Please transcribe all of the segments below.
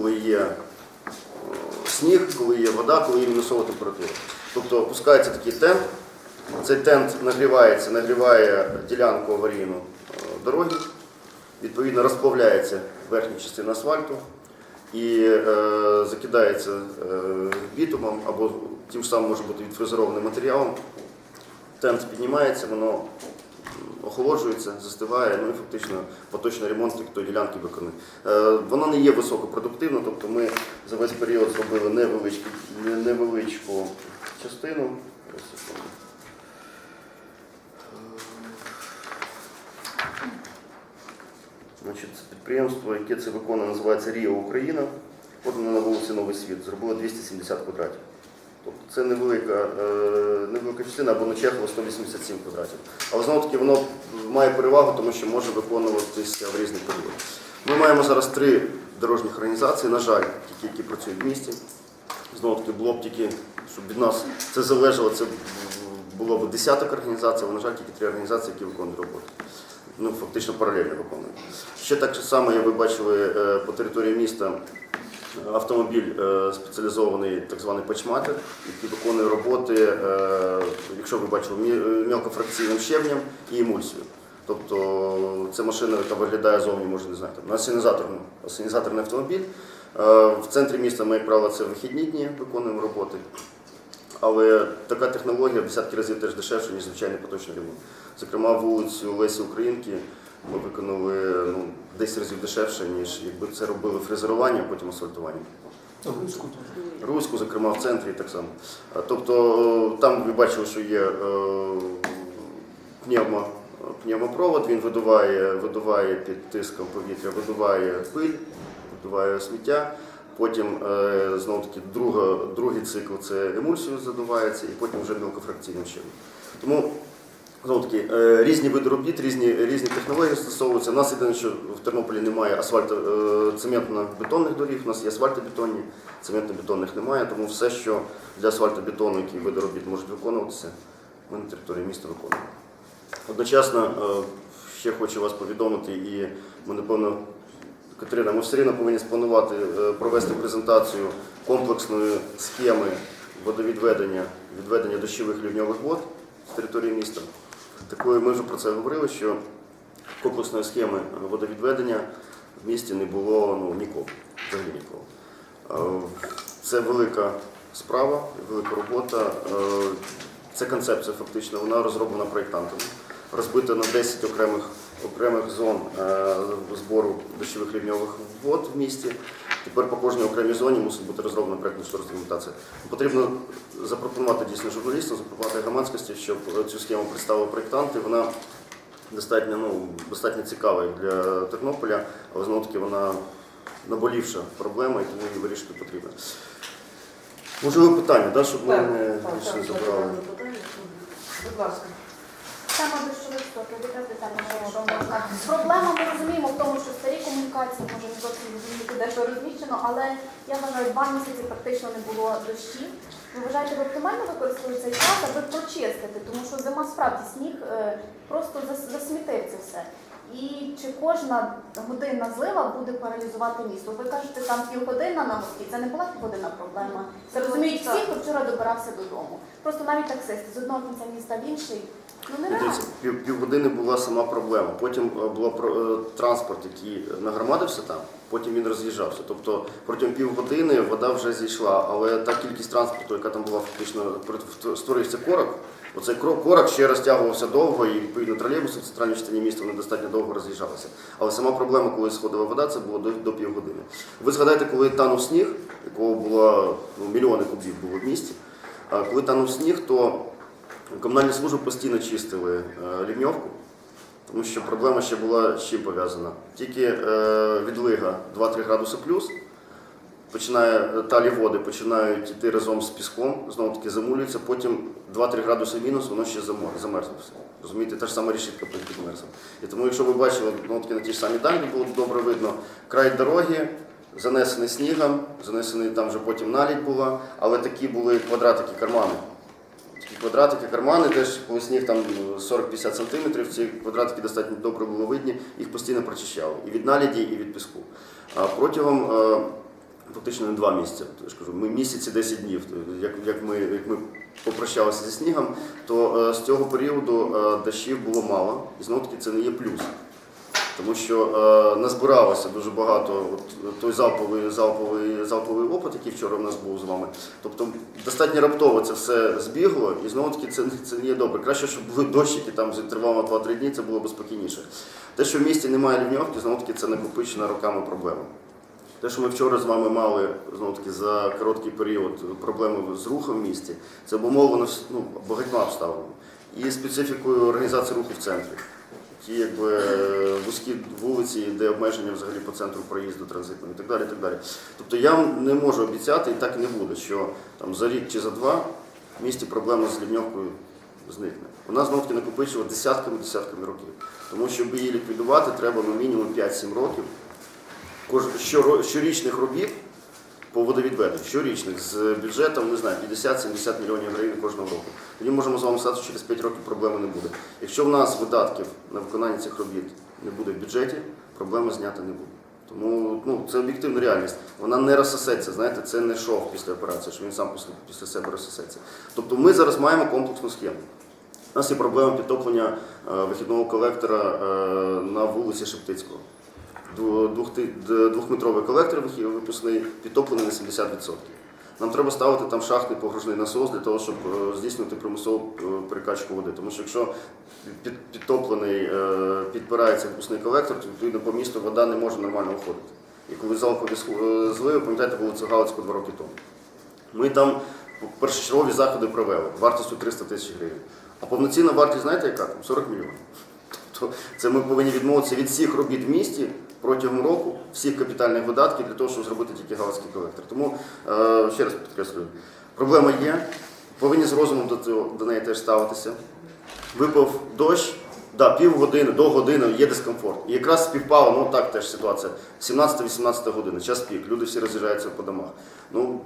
коли є е, сніг, коли є вода, коли є мінусова температура. Тобто опускається такий тент, цей тент нагрівається, нагріває ділянку аварійну е, дороги, відповідно розплавляється верхня частина асфальту і е, закидається е, бітумом або тим самим може бути відфрезерованим матеріалом. Тент піднімається, воно охолоджується, застигає, ну і фактично поточний ремонт тої ділянки виконує. Е, Воно не є високопродуктивно, тобто ми за весь період зробили невеличку, невеличку частину. Значить, підприємство, яке це виконує, називається Ріо Україна. Воно на вулиці Новий Світ, зробило 270 квадратів. Тобто це невелика, е, невелика частина або на Чехова 187 квадратів. Але знову таки воно має перевагу, тому що може виконуватися в різних періодах. Ми маємо зараз три дорожніх організації, на жаль, ті, які працюють в місті. Знову таки було б тільки, щоб від нас це залежало, це було б десяток організацій, але, на жаль, тільки три організації, які виконують роботу. Ну, фактично паралельно виконують. Ще так само, як ви бачили е, по території міста автомобіль е, спеціалізований, так званий пачматер, який виконує роботи, е, якщо ви бачили, мі- мелкофракційним щебнем і емульсією. Тобто це машина, яка виглядає зовні, може не знати, на асенізаторний, асенізаторний автомобіль. Е, В центрі міста ми, як правило, це вихідні дні виконуємо роботи. Але така технологія в десятки разів теж дешевша, ніж звичайний поточний ремонт. Зокрема, вулицю Лесі Українки ми виконали ну, 10 разів дешевше, ніж якби це робили фрезерування, потім асфальтування. Руську, зокрема, в центрі так само. Тобто там ви бачили, що є е, пневмо, пневмопровод, він видуває, видуває під тиском повітря, видуває пиль, видуває сміття. Потім е, знову таки друга, другий цикл це емульсію задувається, і потім вже мілкофракційним чином. Тому знову таки е, різні види робіт, різні, різні технології застосовуються. У нас єдине, що в Тернополі немає асфальто, е, цементно-бетонних доріг, у нас є асфальтобетонні, цементно-бетонних немає, тому все, що для асфальтобетону, які види робіт можуть виконуватися, ми на території міста виконуємо. Одночасно е, ще хочу вас повідомити, і ми, напевно, Катерина, ми все рівно повинні спланувати провести презентацію комплексної схеми водовідведення, відведення дощових лівньових вод з території міста. Такої ми вже про це говорили, що комплексної схеми водовідведення в місті не було ну, ніколи, взагалі ніколи. Е, Це велика справа, велика робота. Е, Це концепція фактично, вона розроблена проєктантами, розбита на 10 окремих, окремих зон е, збору дощових рівньових вод в місті. Тепер по кожній окремій зоні мусить бути розроблена проєктна документація. Потрібно запропонувати дійсно журналістам, запропонувати громадськості, щоб цю схему представили проєктанти. Вона достатньо, ну, достатньо цікава для Тернополя, але знову таки вона наболівша проблема, і тому її вирішити потрібно. Можливо, питання, да, щоб ми не забрали. Будь ласка. Тема дощових якраз детально можна. Проблема ми розуміємо в тому, що старі комунікації може не зовсім розуміти, де що розміщено, але я вважаю, два місяці практично не було дощів. Ви вважаєте, ви оптимально використовуєте цей час, аби прочистити, тому що зима справді сніг е, просто засмітив це все. І чи кожна годинна злива буде паралізувати місто? Ви кажете, там півгодина на мості. Це не була півгодинна проблема. Це розуміють всі, хто вчора добирався додому. Просто навіть таксисти з одного кінця міста в інший. Ну пів, півгодини була сама проблема. Потім е, був транспорт, який нагромадився там, потім він роз'їжджався. Тобто протягом півгодини вода вже зійшла, але та кількість транспорту, яка там була фактично, створився корок. Оцей корок ще розтягувався довго, і відповідно тролейбуси в центральній частині міста вони достатньо довго роз'їжджалися. Але сама проблема, коли сходила вода, це було до, до півгодини. Ви згадайте, коли танув сніг, якого було ну, мільйони кубів було в місті. Коли танув сніг, то Комунальні служби постійно чистили е, лівньовку, тому що проблема ще була з чим пов'язана. Тільки е, відлига 2-3 градуси плюс, починає, талі води починають йти разом з піском, знову таки замулюються, потім 2-3 градуси мінус, воно ще замерзне все. Розумієте, та ж сама рішітка підмерзла. І тому, якщо ви бачили, знову таки на ті ж самі дані було добре видно, край дороги. Занесений снігом, занесений там вже потім налідь була, але такі були квадратики кармани. Квадратики, кармани, теж коли сніг там 40-50 сантиметрів, ці квадратики достатньо добре було видні, їх постійно прочищали і від наліді, і від піску. А протягом е, фактично не два місяці. Я ж кажу, ми місяці 10 днів. Як, як, ми, як ми попрощалися зі снігом, то е, з цього періоду е, дощів було мало, і знову таки це не є плюс. Тому що е, назбиралося дуже багато от, той залповий, залповий, залповий опит, який вчора в нас був з вами. Тобто достатньо раптово це все збігло, і знову таки це, це не є добре. Краще, щоб були дощики там інтервалом 2-3 дні, це було б спокійніше. Те, що в місті немає лівньовки, знову таки це накопичена роками проблема. Те, що ми вчора з вами мали знову таки за короткий період проблеми з рухом в місті, це обумовлено ну, багатьма обставинами. І специфікою організації руху в центрі. Ті якби вузькі вулиці, де обмеження взагалі по центру проїзду транзитного і так далі. Так далі. Тобто я вам не можу обіцяти, і так і не буде, що там за рік чи за два в місті проблема з лівньовкою зникне. Вона знову таки накопичила десятками десятками років. Тому щоб її ліквідувати, треба ну, мінімум 5-7 років щорічних робіт по водовідведенню, щорічних з бюджетом, не знаю, 50-70 мільйонів гривень кожного року. Тоді можемо з вами сказати, що через 5 років проблеми не буде. Якщо в нас видатків на виконання цих робіт не буде в бюджеті, проблеми зняти не буде. Тому ну, це об'єктивна реальність. Вона не розсосеться, знаєте, це не шов після операції, що він сам після, після себе розсосеться. Тобто ми зараз маємо комплексну схему. У нас є проблема підтоплення е, вихідного колектора е, на вулиці Шептицького. Двохметровий колектор випускний підтоплений на 70%. Нам треба ставити там шахтний погружний насос для того, щоб е, здійснити примусову е, перекачку води. Тому що якщо під, підтоплений е, підпирається випускний колектор, то відповідно по місту вода не може нормально виходити. І коли залпові зливи, пам'ятаєте, вулицю Галицьку два роки тому. Ми там першочергові заходи провели вартістю 300 тисяч гривень. А повноцінна вартість, знаєте, яка там? 40 мільйонів. Тобто це ми повинні відмовитися від всіх робіт в місті протягом року, всіх капітальних видатків для того, щоб зробити тільки галицький колектор. Тому е, ще раз підкреслюю, проблема є, повинні з розумом до, цього, до неї теж ставитися. Випав дощ, да, півгодини до години є дискомфорт. І якраз співпало, ну так теж ситуація. 17-18 година, час пік, люди всі роз'їжджаються по домах. Ну,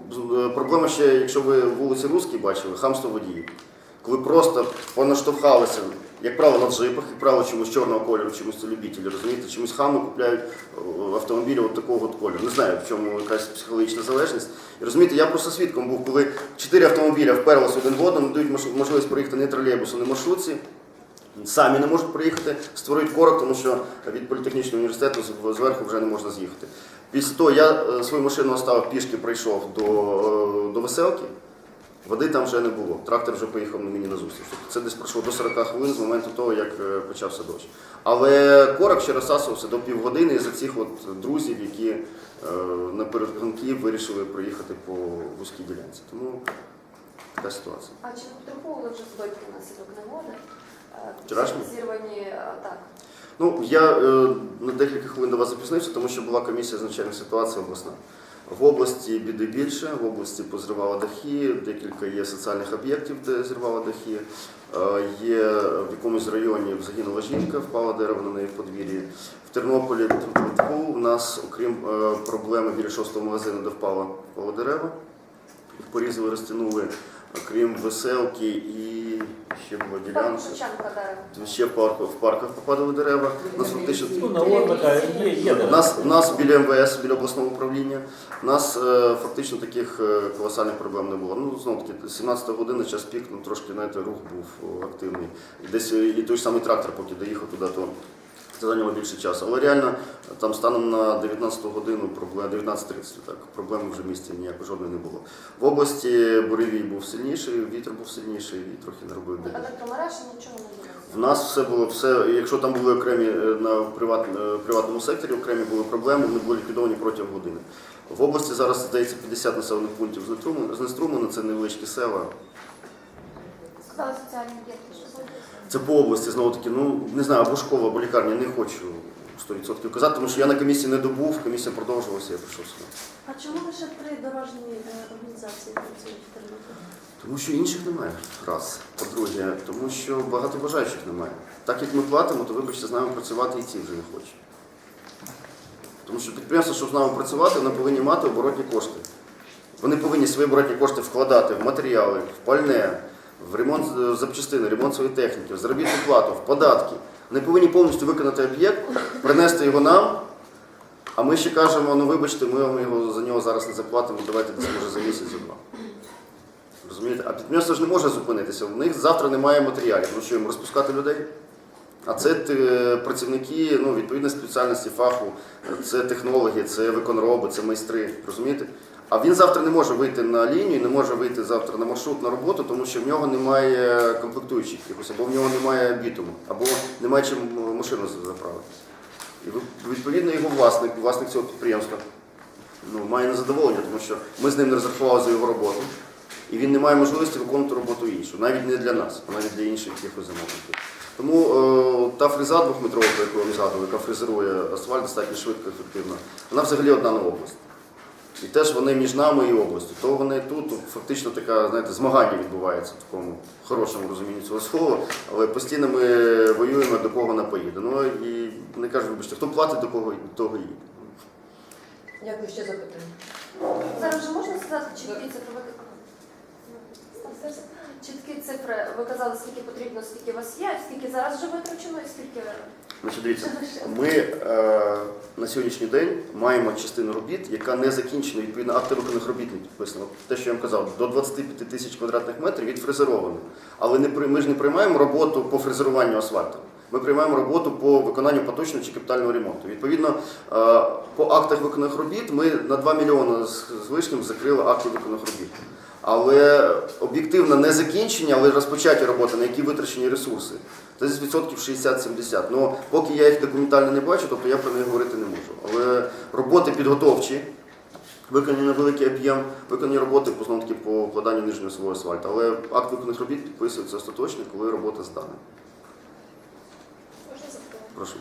е, проблема ще, якщо ви вулиці Руській бачили, хамство водіїв. Коли просто понаштовхалися, як правило, на джипах, як правило, чомусь чорного кольору, чомусь це любителі, розумієте, чомусь хами купляють е, автомобілі от такого от кольору. Не знаю, в чому якась психологічна залежність. І розумієте, я просто свідком був, коли чотири автомобіля вперлися один в одному, дають можливість проїхати не тролейбусом, не маршрутці. Самі не можуть приїхати, створюють корок, тому що від політехнічного університету зверху вже не можна з'їхати. Після того я е, свою машину оставив пішки, прийшов до, е, до веселки. Води там вже не було. Трактор вже поїхав на мені на зустріч. Тобто це десь пройшло до 40 хвилин з моменту того, як е, почався дощ. Але корок ще розсасувався до півгодини із-за цих от друзів, які е, на перегонки вирішили проїхати по вузькій ділянці. Тому така ситуація. А чи потребували вже здойки внаслідок негоди? Е, Вчорашній? Зірвані е, так. Ну, я е, на декілька хвилин до вас запізнився, тому що була комісія з надзвичайних ситуацій обласна. В області біди більше, в області позривала дахи, декілька є соціальних об'єктів, де зірвала дахи. Е, Є в якомусь районі загинула жінка, впала дерево на неї в подвір'ї. В Тернополі у нас, окрім е, проблеми біля шостого магазину, де впало, впало дерево, їх порізали, розтягнули, окрім веселки і ще було дерева. Ще в парку в парках попадали дерева. У Нас фактично Ну, на є, є у нас, у нас біля МВС, біля обласного управління, у нас е, фактично таких е, колосальних проблем не було. Ну, знову таки, 17 година, час пік, ну трошки знаєте, рух був активний. Десь е, і той ж самий трактор, поки доїхав туди, то це зайняло більше часу. Але реально там станом на 19 годину, проблем 19.30, так, проблем вже в місті ніякої жодної не було. В області буревій був сильніший, вітер був сильніший і трохи не робив біди. Електромереж нічого не було. В нас все було все. Якщо там були окремі е, на приват, е, приватному секторі, окремі були проблеми, вони були ліквідовані протягом години. В області зараз здається 50 населених пунктів знеструмлено, це невеличкі села. Сказали соціальні об'єкти. Це по області знову таки, ну не знаю, або школа, або лікарня, не хочу 100% казати, тому що я на комісії не добув, комісія продовжувалася, я прийшов сюди. А чому лише три дорожні е, організації працюють в Тернополі? Тому що інших немає. Раз. По-друге, тому що багато бажаючих немає. Так як ми платимо, то вибачте, з нами працювати і ці вже не хочуть. Тому що підприємство, щоб з нами працювати, вони повинні мати оборотні кошти. Вони повинні свої оборотні кошти вкладати в матеріали, в пальне, в ремонт е, запчастини, ремонт своєї техніки, в заробітну плату, в податки. Вони повинні повністю виконати об'єкт, принести його нам, А ми ще кажемо, ну вибачте, ми вам його за нього зараз не заплатимо, давайте десь може за місяць, за два. Розумієте? А підприємство ж не може зупинитися. У них завтра немає матеріалів. Ну що їм розпускати людей? А це е, працівники ну, відповідної спеціальності фаху, це технологи, це виконроби, це майстри. Розумієте? А він завтра не може вийти на лінію, не може вийти завтра на маршрут на роботу, тому що в нього немає комплектуючих якихось, або в нього немає бітуму, або немає чим машину заправити. І відповідно його власник, власник цього підприємства, ну, має незадоволення, тому що ми з ним не розрахували за його роботу, і він не має можливості виконувати роботу іншу, навіть не для нас, а навіть для інших якихось замовників. Тому е, та фреза двохметрова, про яку я вам згадував, яка фрезерує асфальт достатньо швидко і ефективно, вона взагалі одна на область. І теж вони між нами і областю. То вони тут фактично така, знаєте, змагання відбувається в такому хорошому розумінні цього слова, але постійно ми воюємо, до кого вона поїде. Ну і не кажуть, вибачте, хто платить, до кого до того їде. Дякую ще запитання. Зараз вже можна сказати чіткі цифри? Чіткі цифри. Ви казали, скільки потрібно, скільки у вас є, скільки зараз вже витрачено і скільки Значить, дивіться, ми е, на сьогоднішній день маємо частину робіт, яка не закінчена, відповідно, акти виконаних робіт Висновок Те, що я вам казав, до 25 тисяч квадратних метрів відфрезеровано. Але не, ми ж не приймаємо роботу по фрезеруванню асфальту. Ми приймаємо роботу по виконанню поточного чи капітального ремонту. Відповідно, е, по актах виконаних робіт ми на 2 мільйони з з лишнім закрили акти виконаних робіт. Але об'єктивно не закінчення, але розпочаті роботи, на які витрачені ресурси. Це десь відсотків 60-70. Ну, поки я їх документально не бачу, тобто я про них говорити не можу. Але роботи підготовчі, виконані на великий об'єм, виконані роботи знову таки по вкладанню нижнього свого асфальту. Але акт виконаних робіт підписується остаточно, коли робота здана. Прошу.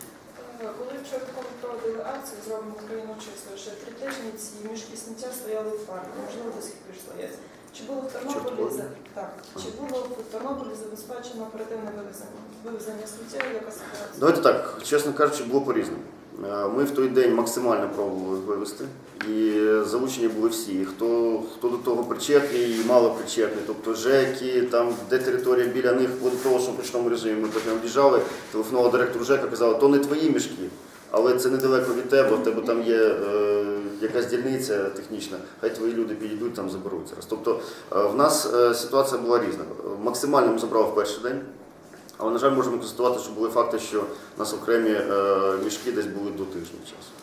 Е, Коли вчора проводили акцію «Зробимо Україну чисто», ще три тижні ці мішки сміття стояли в парку, можливо, до сих пір стоять. Чи було в Тернополі за- так, чи було в Тернополі забезпечено оперативне вивезення вивезення сміття яка ситуація? Давайте так, чесно кажучи, було по-різному. Е, Ми в той день максимально пробували вивезти, і залучені були всі. Хто, хто до того причетний і мало причетний, тобто ЖЕКи, там, де територія біля них, до того, що в ручному режимі ми потім біжали, телефонував директор ЖЕКа, казав, то не твої мішки, але це недалеко від тебе, в тебе там є е, якась дільниця технічна, хай твої люди підійдуть, там заберуть зараз. Тобто е, в нас е, ситуація була різна. Максимально ми забрали в перший день. Але, на жаль, можемо констатувати, що були факти, що у нас окремі е, мішки десь були до тижня часу.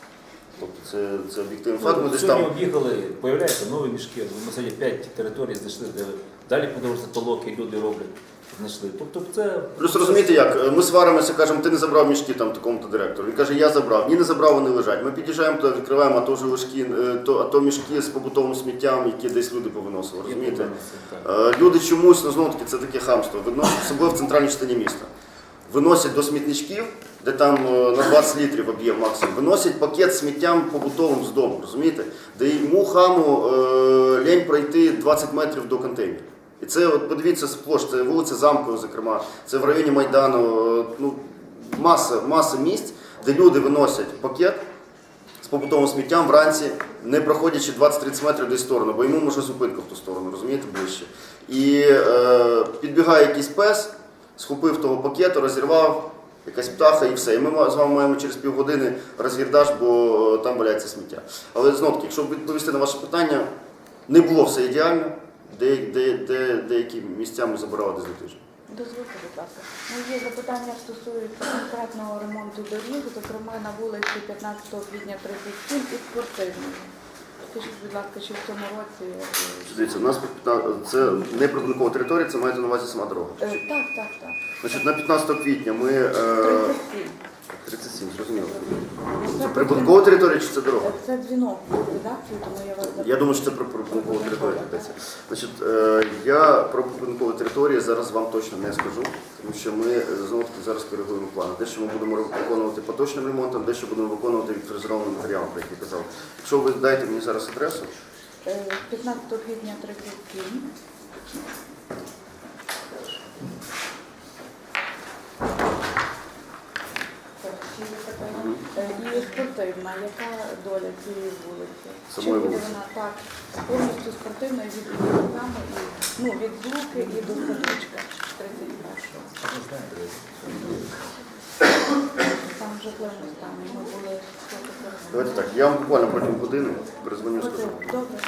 Тобто це, це об'єктивний факт. Ми десь там об'їхали, появляються нові мішки. Ми сьогодні п'ять територій знайшли, де далі подивилися толоки, люди роблять, знайшли. Тобто це Плюс розумієте як, ми сваримося, кажемо, ти не забрав мішки там такому-то директору. Він каже, я забрав. Ні, не забрав, вони лежать. Ми під'їжджаємо туди, відкриваємо, а то вже лишки, е, то, а то мішки з побутовим сміттям, які десь люди повиносили. Розумієте? Е, Люди чомусь, ну знову таки, це таке хамство, особливо в центральній частині міста. Виносять до смітничків, де там е, на 20 літрів об'єм максимум, виносять пакет сміттям побутовим з дому, розумієте? Де йому хаму е, лень пройти 20 метрів до контейнерів. І це, от подивіться, сплош, це вулиця Замкова, зокрема, це в районі Майдану, е, ну, маса, маса місць, де люди виносять пакет з побутовим сміттям вранці, не проходячи 20-30 метрів десь сторону, бо йому може зупинка в ту сторону, розумієте, ближче. І е, підбігає якийсь пес, схопив того пакету, розірвав, якась птаха і все. І ми з вами маємо через півгодини розгірдаш, бо е, там валяється сміття. Але знову таки, якщо відповісти на ваше питання, не було все ідеально, де, де, де, деякі місця ми забирали десь до тижня. Дозвольте, будь ласка. Мої запитання стосуються конкретного ремонту доріг, зокрема на вулиці 15 квітня 37 і спортивної. Скажіть, будь ласка, чи в цьому році... е, Дивіться, у нас 15 це не прибудинкова територія, це мається на увазі сама дорога. е, Так, так, так. Значить, на 15 квітня ми. Е, 37. 37, зрозуміло. Це прибудинкова територія чи це дорога? Е, Це дзвінок в редакцію, тому я вас Я думаю, що це про прибудинкову територію йдеться. Значить, е, я про прибудинкову територію зараз вам точно не скажу, тому що ми е, знову таки зараз коригуємо плани. Дещо ми будемо виконувати поточним ремонтом, дещо будемо виконувати відфрезерованим матеріалом, про який казав. Якщо ви дайте мені зараз адресу, Е, 15 квітня 37. Так, ще є така. Е, І спортивна, яка доля цієї вулиці? Самої Чи буде вона так повністю спортивна від і ну, від Луки і до садочка 31-го. там в житловому стані. Ми були Давайте так, я вам буквально протягом години перезвоню, скажу. Добре,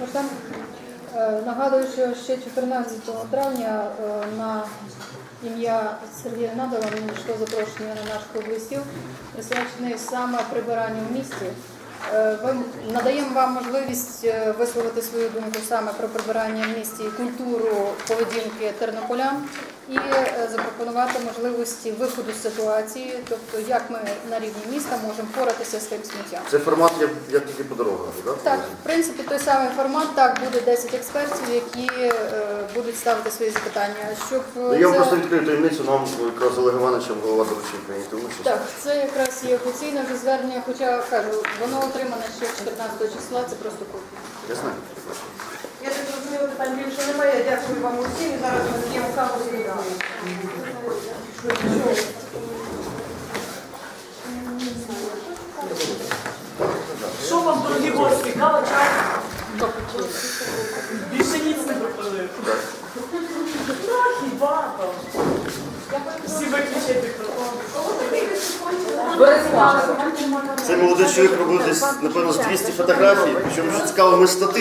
дякую. Е, нагадую, що ще 14 травня е, на ім'я Сергія Надова мені йшло запрошення на наш клуб листів, присвячений саме прибиранню в місті. Е, надаємо вам можливість е, висловити свою думку саме про прибирання в місті, культуру поведінки тернополян і е, запропонувати можливості виходу з ситуації, тобто як ми на рівні міста можемо впоратися з тим сміттям. Це формат як, як тільки по дорогах, так? Так, в принципі, той самий формат. Так, буде 10 експертів, які е, будуть ставити свої запитання. Щоб Ну, я вам це- просто відкрию таємницю, нам якраз Олег Івановичем голова доручив прийняти участь. так, це якраз є офіційне вже звернення, хоча кажу, воно отримане ще 14 числа, це просто копія. Я знаю. Я так зрозуміла, питань більше немає. Дякую вам усім. І зараз ми з'їмо каву з книгами. Що вам, дорогі гості, кава чай? Більше ніц не пропонує. Так, хіба там. Всі виключать Цей молодий чоловік робив десь, напевно, з 200 фотографій, причому що цікаво, ми стати.